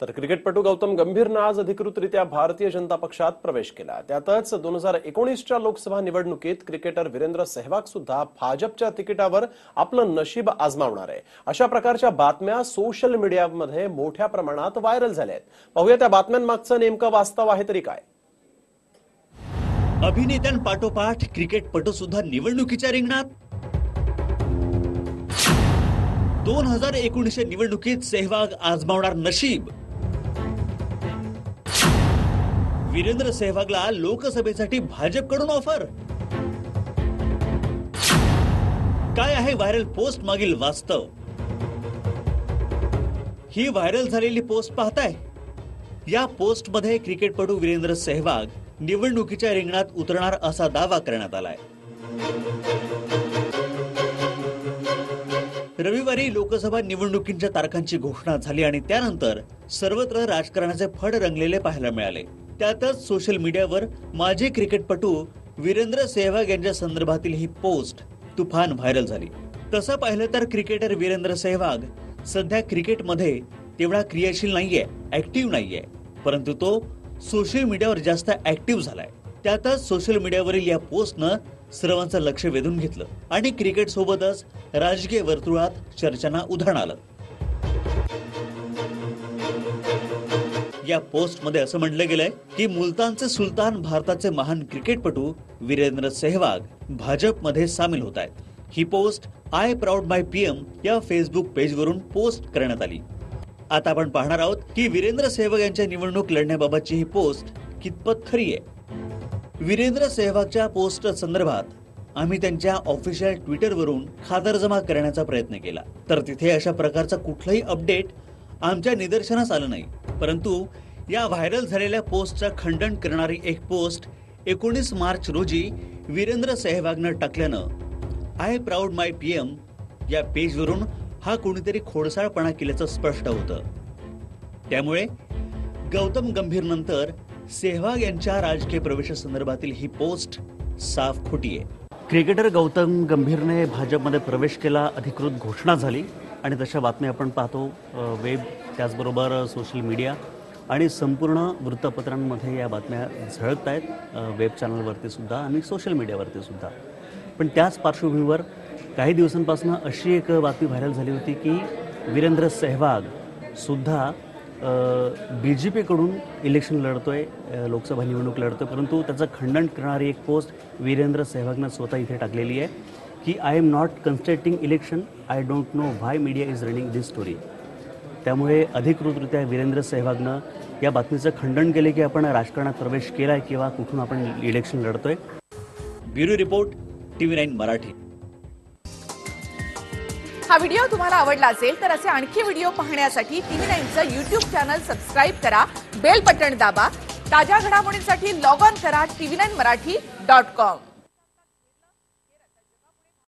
तर क्रिकेटपटू गौतम गंभीरनं आज अधिकृतरित्या भारतीय जनता पक्षात प्रवेश केला. त्यातच दोन हजार एकोणीसच्या लोकसभा निवडणुकीत क्रिकेटर वीरेंद्र सेहवाग सुद्धा भाजपच्या तिकिटावर आपलं नशीब आजमावणार आहे. अशा प्रकारच्या बातम्या सोशल मीडियामध्ये मोठ्या प्रमाणात व्हायरल झाल्या आहेत पाहूया त्या बातम्यांमागचं नेमकं वास्तव आहे तरी काय. अभिनेत्यांपाठोपाठ क्रिकेटपटू सुद्धा निवडणुकीच्या रिंगणात? दोन हजार एकोणीसच्या निवडणुकीत सेहवाग आजमावणार नशीब. वीरेंद्र सेहवागला लोकसभेसाठी भाजपकडून ऑफर काय आहे व्हायरल पोस्ट मागील वास्तव? ही व्हायरल झालेली पोस्ट पाहताय. या पोस्टमध्ये क्रिकेटपटू वीरेंद्र सेहवाग निवडणुकीच्या रिंगणात उतरणार असा दावा करण्यात आलाय. रविवारी लोकसभा निवडणुकींच्या तारखांची घोषणा झाली आणि त्यानंतर सर्वत्र राजकारणाचे फड रंगलेले पाहायला मिळाले. त्यातच सोशल मीडियावर माजी क्रिकेटपटू वीरेंद्र सेहवाग यांच्या संदर्भातील ही पोस्ट तुफान व्हायरल झाली. तसं पाहिलं तर क्रिकेटर वीरेंद्र सेहवाग सध्या क्रिकेटमध्ये तेवढा क्रियाशील नाहीये ऍक्टिव्ह नाहीये. परंतु तो सोशल मीडियावर जास्त ऍक्टिव्ह झालाय. त्यातच सोशल मीडियावरील या पोस्टनं सर्वांचं लक्ष वेधून घेतलं आणि क्रिकेट सोबतच राजकीय वर्तुळात चर्चांना उधाण आलं. या पोस्टमध्ये असं म्हटलं गेलंय की मुलतानचे सुलतान भारताचे महान क्रिकेटपटू वीरेंद्र सेहवाग भाजपमध्ये सामील होत आहेत. ही post I proud my PM या फेसबुक पेजवरून पोस्ट करण्यात आली. आता आपण पाहणार आहोत की वीरेंद्र सेहवाग यांच्या निवडणूक लढण्याबाबतची ही पोस्ट कितपत खरी आहे. वीरेंद्र सेहवागच्या पोस्ट संदर्भात आम्ही त्यांच्या ऑफिशियल ट्विटरवरून खातरजमा करण्याचा प्रयत्न केला. तर तिथे अशा प्रकारचा कुठलाही अपडेट आमच्या निदर्शनास आलं नाही. परंतु या व्हायरल झालेल्या पोस्टचं खंडन करणारी एक पोस्ट एकोणीस मार्च रोजी वीरेंद्र सेहवागनं टाकल्यानं आय प्राऊड माय पीएम या पेजवरून हा कोणीतरी खोडसाळपणा केल्याचं स्पष्ट होतं. त्यामुळे गौतम गंभीर नंतर सेहवाग यांच्या राजकीय प्रवेशासंदर्भातील ही पोस्ट साफ खोटी आहे. क्रिकेटर गौतम गंभीरने भाजपमध्ये प्रवेश केला अधिकृत घोषणा झाली. आणि तशा बातम्या आपण पाहतो वेब त्याचबरोबर सोशल मीडिया आणि संपूर्ण वृत्तपत्रांमध्ये या बातम्या झळकत आहेत वेब चॅनलवरती सुद्धा आणि सोशल मीडियावरती सुद्धा. पण त्याच पार्श्वभूमीवर काही दिवसांपासून अशी एक बातमी व्हायरल झाली होती की वीरेंद्र सेहवाग सुद्धा बी जे पीकडून इलेक्शन लढतो आहे लोकसभा निवडणूक लढतोय परंतु त्याचं खंडन करणारी एक पोस्ट वीरेंद्र सेहवागनं स्वतः इथे टाकलेली आहे. की I am not contesting election I don't know why media is running this story त्यामुळे अधिकृतरित्या वीरेंद्र सेहवागनं या बातमीचं खंडन केले की आपण राजकारणात प्रवेश केला आहे किंवा कुठून आपण election लढतोय. Bureau report TV nine Marathi. हा व्हिडिओ तुम्हाला आवडला असेल तर असे आणखी व्हिडिओ पाहण्यासाठी टीव्ही नाईनचं युट्यूब चॅनल सबस्क्राईब करा बेल बटन दाबा ताज्या घडामोडींसाठी लॉग ऑन करा TV nine Marathi dot com